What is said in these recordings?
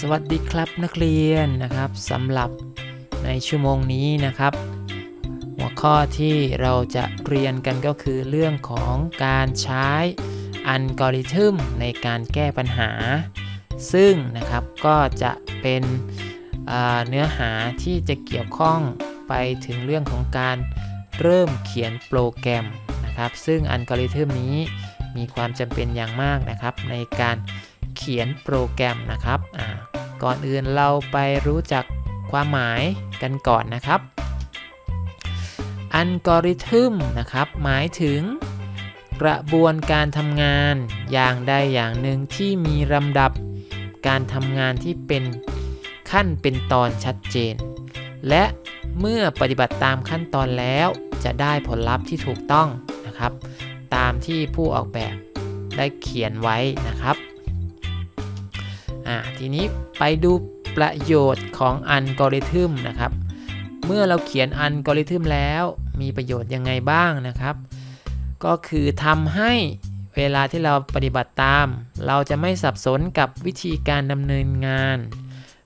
สวัสดีครับนักเรียนนะครับสำหรับในชั่วโมงนี้นะครับ หัวข้อที่เราจะเรียนกันก็คือเรื่องของการใช้อัลกอริทึมในการแก้ปัญหา ซึ่งนะครับก็จะเป็นเนื้อหาที่จะเกี่ยวข้องไปถึงเรื่องของการเริ่มเขียนโปรแกรมนะครับ ซึ่งอัลกอริทึมนี้มีความจำเป็นอย่างมากนะครับในการ เขียนโปรแกรมนะครับก่อนอื่นเราไปรู้จักความหมายกันก่อนนะครับ อัลกอริทึมนะครับ หมายถึงกระบวนการทำงานอย่างใดอย่างหนึ่งที่มีลำดับการทำงานที่เป็นขั้นเป็นตอนชัดเจน และเมื่อปฏิบัติตามขั้นตอนแล้วจะได้ผลลัพธ์ที่ถูกต้องนะครับ ตามที่ผู้ออกแบบได้เขียนไว้นะครับ อ่าทีนี้ไปดูประโยชน์ของอัลกอริทึมนะครับ เมื่อเราเขียนอัลกอริทึมแล้วมีประโยชน์ยังไงบ้างนะครับ ก็คือทำให้เวลาที่เราปฏิบัติตาม เราจะไม่สับสนกับวิธีการดำเนินงาน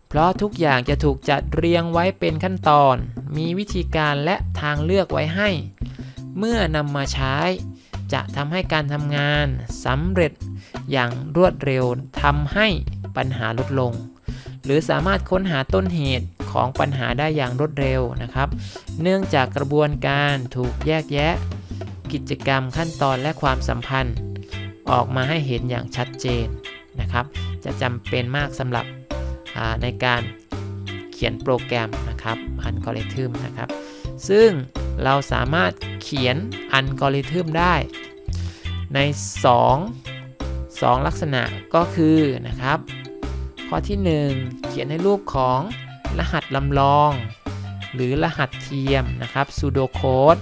เพราะทุกอย่างจะถูกจัดเรียงไว้เป็นขั้นตอน มีวิธีการและทางเลือกไว้ให้ เมื่อนำมาใช้ จะทำให้การทำงานสำเร็จอย่างรวดเร็วทำให้ ปัญหาลดลง หรือสามารถค้นหาต้นเหตุของปัญหาได้อย่างรวดเร็วนะครับ เนื่องจากกระบวนการถูกแยกแยะ กิจกรรมขั้นตอนและความสัมพันธ์ ออกมาให้เห็นอย่างชัดเจนนะครับ จะจำเป็นมากสำหรับในการเขียนโปรแกรมนะครับอัลกอริทึมนะครับ ซึ่งเราสามารถเขียนอัลกอริทึมได้ ใน 2 2 ลักษณะก็คือนะครับ ข้อที่ 1 เขียนในรูปของรหัสลำลอง หรือรหัสเทียมนะครับ pseudo code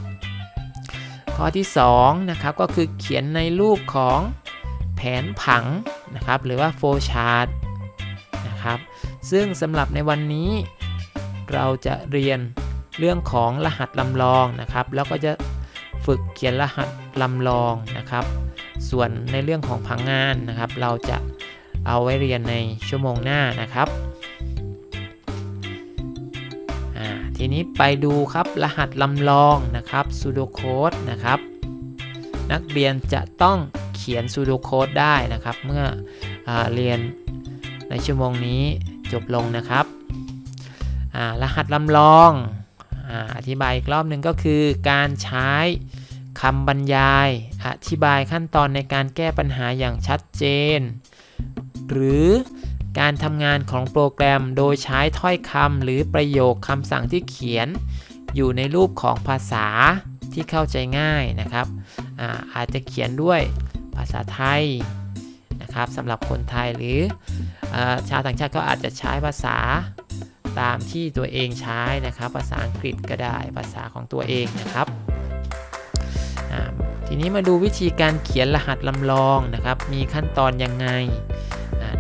ข้อที่2นะครับก็คือเขียนในรูปของแผนผังนะครับหรือว่า flow chart นะครับซึ่งสำหรับในวันนี้เราจะเรียนเรื่องของรหัสลำลองนะครับ แล้วก็จะฝึกเขียนรหัสลำลองนะครับ ส่วนในเรื่องของผังงานนะครับ เราจะ เอาไว้เรียนในชั่วโมงหน้านะครับทีนี้ไปดูครับรหัสลำลองนะครับ pseudo code นะครับ นักเรียนจะต้องเขียน pseudo code ได้นะครับ เมื่ออเรียนในชั่วโมงนี้จบลงนะครับรหัสลำลองออธิบายอีกรอบหนึ่งก็คือการใช้คำบรรยาย อธิบายขั้นตอนในการแก้ปัญหาอย่างชัดเจน หรือการทำงานของโปรแกรมโดยใช้ถ้อยคำหรือประโยคคำสั่งที่เขียน อยู่ในรูปของภาษาที่เข้าใจง่ายนะครับอาอาจจะเขียนด้วยภาษาไทยนะครับสำหรับคนไทยหรืออชาวต่างชาติก็อาจจะใช้ภาษาตามที่ตัวเองใช้นะครับ ภาษาอังกฤษก็ได้ภาษาของตัวเองนะครับทีนี้มาดูวิธีการเขียนรหัสลำลองนะครับ มีขั้นตอนยังไง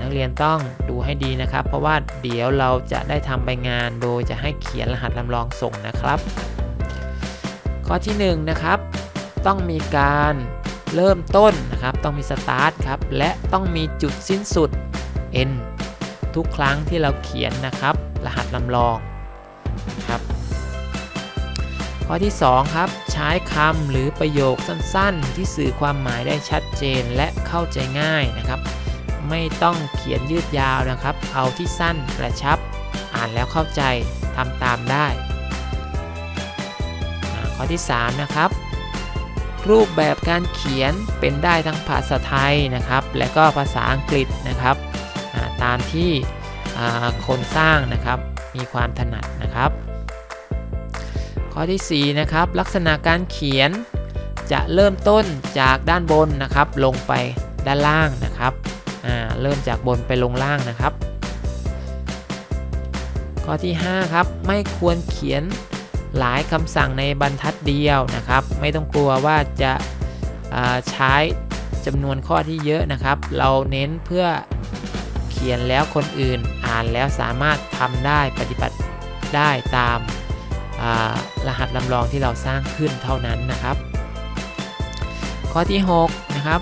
นักเรียนต้องดูให้ดีนะครับ เพราะว่าเดี๋ยวเราจะได้ทำใบงาน โดยจะให้เขียนรหัสลำลองส่งนะครับ ข้อที่1นงนะครับ ต้องมีการเริ่มต้นนะครับ ต้องมีสตาร์ทครับ และต้องมีจุดสิ้นสุด n ทุกครั้งที่เราเขียนนะครับ รหัสลำลองครับ ข้อที่ 2 ครับ ใช้คำหรือประโยคสั้นๆ ที่สื่อความหมายได้ชัดเจนและเข้าใจง่ายนะครับ ไม่ต้องเขียนยืดยาวนะครับ เอาที่สั้นกระชับ อ่านแล้วเข้าใจทำตามได้ ข้อที่ 3 นะครับ รูปแบบการเขียนเป็นได้ทั้งภาษาไทยนะครับ และก็ภาษาอังกฤษนะครับ ตามที่คนสร้างนะครับมีความถนัดนะครับ ข้อที่4นะครับลักษณะการเขียนจะเริ่มต้นจากด้านบนนะครับ ลงไปด้านล่างนะครับ เริ่มจากบนไปลงล่างนะครับ ข้อที่ 5 ครับ ไม่ควรเขียนหลายคำสั่งในบรรทัดเดียวนะครับ ไม่ต้องกลัวว่าจะาใช้จำนวนข้อที่เยอะนะครับ เราเน้นเพื่อเขียนแล้วคนอื่นอ่านแล้วสามารถทำได้ปฏิบัติได้ตามารหัสลำลองที่เราสร้างขึ้นเท่านั้นนะครับ ข้อที่ 6 นะครับ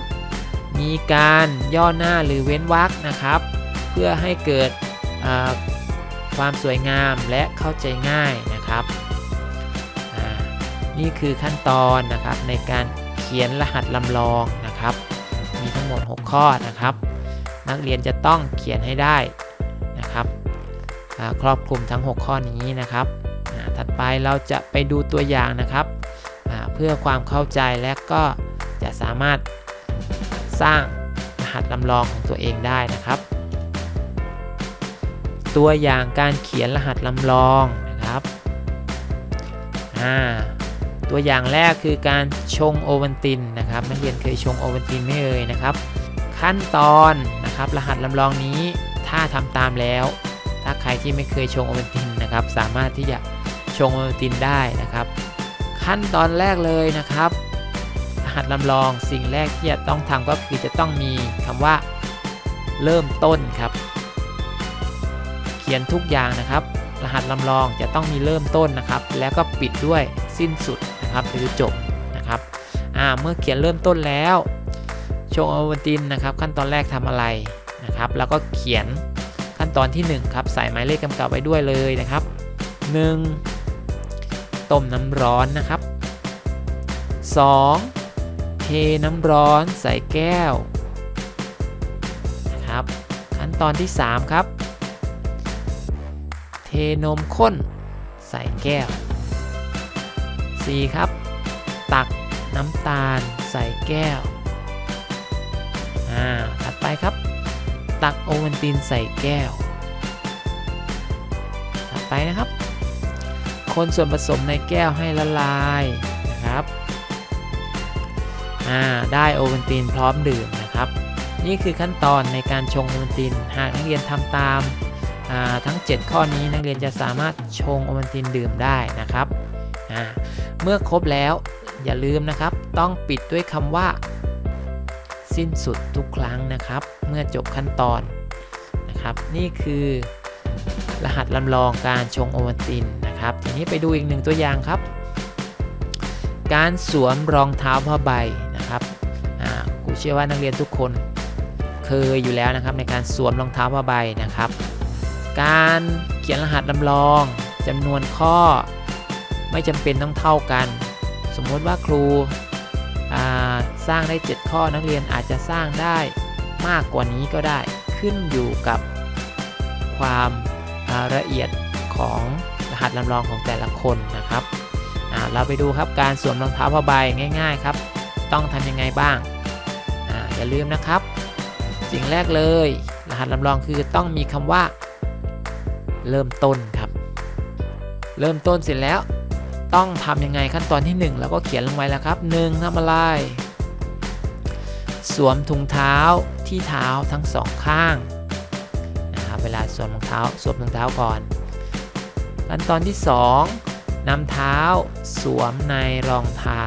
มีการย่อหน้าหรือเว้นวรรคนะครับ เพื่อให้เกิดความสวยงามและเข้าใจง่ายนะครับ นี่คือขั้นตอนนะครับในการเขียนรหัสลำลองนะครับ มีทั้งหมด 6 ข้อนะครับ นักเรียนจะต้องเขียนให้ได้นะครับครอบคลุมทั้ง 6 ข้อนี้นะครับถัดไปเราจะไปดูตัวอย่างนะครับ เพื่อความเข้าใจและก็จะสามารถ สร้างรหัสลำลองของตัวเองได้นะครับ ตัวอย่างการเขียนรหัสลำลองนะครับอ่าตัวอย่างแรกคือการชงโอวัลตินนะครับนักเรียนเคยชงโอวัลตินไหม่เอ่ยนะครับ ขั้นตอนนะครับรหัสลำลองนี้ถ้าทำตามแล้ว ถ้าใครที่ไม่เคยชงโอวัลตินนะครับ สามารถที่จะชงโอวัลตินได้นะครับ ขั้นตอนแรกเลยนะครับ หัสลำลองสิ่งแรกที่จะต้องทำก็คือจะต้องมีคำว่า เริ่มต้นครับ เขียนทุกอย่างนะครับ รหัสลำลองจะต้องมีเริ่มต้นนะครับ แล้วก็ปิดด้วยสิ้นสุดนะครับหรือจบนะครับอ่าเมื่อเขียนเริ่มต้นแล้วชงอวัลตินนะครับ ขั้นตอนแรกทำอะไรนะครับ แล้วก็เขียนขั้นตอนที่ 1 ครับ ใส่หมายเลขกำกับไว้ด้วยเลยนะครับ 1. ต้มน้ำร้อนนะครับ 2. เทน้ำร้อนใส่แก้วนะครับ ขั้นตอนที่ 3 ครับ เทนมข้นใส่แก้ว 4. ครับ ตักน้ำตาลใส่แก้วอ่าถัดไปครับ ตักโอวัลตินใส่แก้ว ถัดไปนะครับ คนส่วนผสมในแก้วให้ละลาย อ่าได้โอวัลตินพร้อมดื่มนะครับ นี่คือขั้นตอนในการชงโอวัลตินหากนักเรียนทำตามอ่าทั้ง 7 ข้อนี้นักเรียนจะสามารถชงโอวัลตินดื่มได้นะครับอ่าเมื่อครบแล้วอย่าลืมนะครับ ต้องปิดด้วยคำว่า สิ้นสุดทุกครั้งนะครับ เมื่อจบขั้นตอนนะครับ นี่คือ รหัสลำลองการชงโอวัลตินนะครับ ทีนี้ไปดูอีกหนึ่งตัวอย่างครับ การสวมรองเท้าผ้าใบ นะครับครูเชื่อว่านักเรียนทุกคนเคยอยู่แล้วนะครับในการสวมรองเท้าผ้าใบนะครับ การเขียนรหัสลำลองจำนวนข้อไม่จำเป็นต้องเท่ากัน สมมติว่าครูสร้างได้ 7 ข้อนักเรียนอาจจะสร้างได้มากกว่านี้ก็ได้ขึ้นอยู่กับความาละเอียดของรหัสลำลองของแต่ละคนนะครับเราไปดูครับการสวมรองเท้าผ้าใบง่าย ๆ ครับ ต้องทำยังไงบ้างออย่าลืมนะครับ สิ่งแรกเลย รหัสลำลองคือต้องมีคำว่า เริ่มต้นครับ เริ่มต้นเสร็จแล้ว ต้องทำยังไงขั้นตอนที่ 1 แล้วก็เขียนลงไว้แล้วครับ1ทำอะไร สวมถุงเท้าที่เท้าทั้งสองข้างนะครับเวลาสวมรองเท้าสวมถุงเท้าก่อนขั้นตอนที่ 2นำเท้าสวมในรองเท้า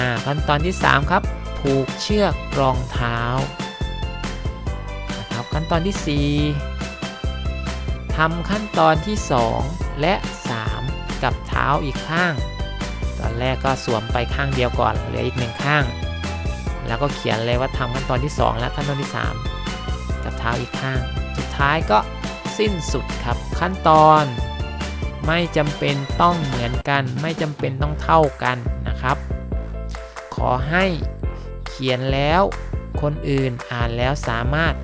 อ่าขั้นตอนที่ 3 ครับ ผูกเชือกรองเท้านะครับขั้นตอนที่ 4ทำขั้นตอนที่ 2 และ 3 กับเท้าอีกข้าง ตอนแรกก็สวมไปข้างเดียวก่อนเหลืออีกหนึ่งข้าง แล้วก็เขียนเลยว่าทำขั้นตอนที่ 2 และขั้นตอนที่ 3 กับเท้าอีกข้าง สุดท้ายก็สิ้นสุดครับขั้นตอนไม่จำเป็นต้องเหมือนกัน ไม่จำเป็นต้องเท่ากันนะครับ อให้เขียนแล้วคนอื่นอ่านแล้วสามารถ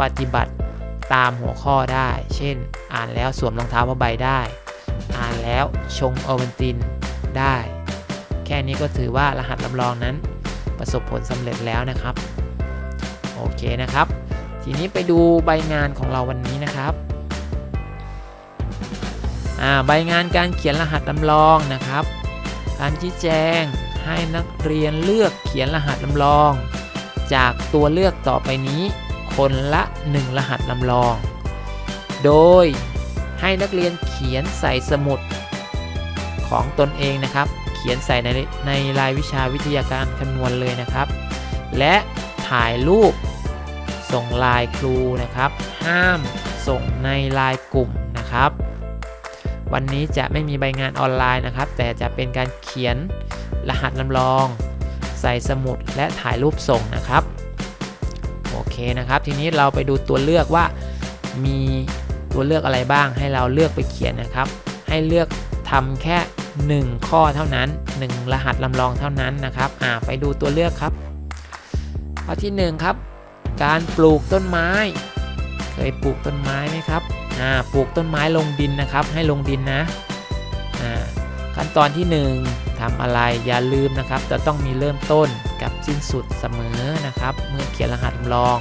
ปฏิบัติตามหัวข้อได้ เช่น อ่านแล้วสวมรองเท้าผ้าใบได้ อ่านแล้วชงโอวัลตินได้ แค่นี้ก็ถือว่ารหัสลำลองนั้นประสบผลสำเร็จแล้วนะครับ โอเคนะครับ ทีนี้ไปดูใบงานของเราวันนี้นะครับอ่าใบงานการเขียนรหัสลำลองนะครับ การชี้แจง ให้นักเรียนเลือกเขียนรหัสลำลอง จากตัวเลือกต่อไปนี้ คนละ 1 รหัสลำลอง โดยให้นักเรียนเขียนใส่สมุดของตนเองนะครับ เขียนใส่ในในรายวิชาวิทยาการคำนวณเลยนะครับ และถ่ายรูปส่งไลายครูนะครับ ห้ามส่งในไลายกลุ่มนะครับ วันนี้จะไม่มีใบงานออนไลน์นะครับ แต่จะเป็นการเขียน รหัสลำลอง ใส่สมุดและถ่ายรูปส่งนะครับโอเคนะครับ ทีนี้เราไปดูตัวเลือกว่ามีตัวเลือกอะไรบ้าง ให้เราเลือกไปเขียนนะครับ ให้เลือกทำแค่ 1 ข้อเท่านั้น 1 รหัสลำลองเท่านั้นนะครับอ่าไปดูตัวเลือกครับข้อที่1ครับการปลูกต้นไม้ เคยปลูกต้นไม้ไหมครับอ่าปลูกต้นไม้ลงดินนะครับ ให้ลงดินนะอ่าขั้นตอนที่ 1 ทำอะไรอย่าลืมนะครับ จะต้องมีเริ่มต้นกับสิ้นสุดเสมอนะครับ เมื่อเขียนรหัสลำลอง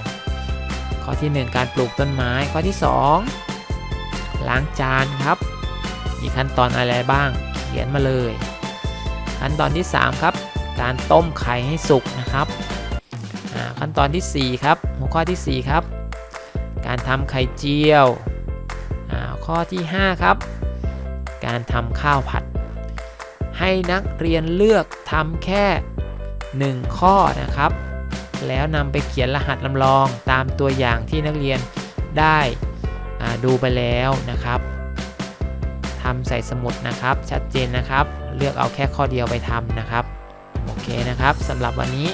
ข้อที่ 1 การปลูกต้นไม้ข้อที่ 2 ล้างจานครับ มีขั้นตอนอะไรบ้าง เขียนมาเลย ขั้นตอนที่ 3 ครับ การต้มไข่ให้สุกนะครับขั้นตอนทีสี่4 ครับ หัวข้อทีสี่ 4 ครับ การทำไข่เจียวข้อที่ 5 ครับ การทำข้าวผัด ให้นักเรียนเลือกทำแค่ 1 ข้อนะครับ แล้วนำไปเขียนรหัสลำลองตามตัวอย่างที่นักเรียนได้ดูไปแล้วนะครับทำใส่สมุดนะครับ ชัดเจนนะครับ เลือกเอาแค่ข้อเดียวไปทำนะครับ โอเคนะครับสำหรับวันนี้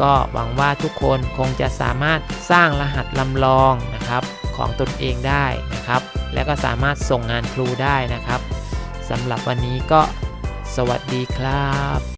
ก็หวังว่าทุกคนคงจะสามารถสร้างรหัสลำลองนะครับของตนเองได้นะครับ และก็สามารถส่งงานครูได้นะครับสำหรับวันนี้ก็ สวัสดีครับ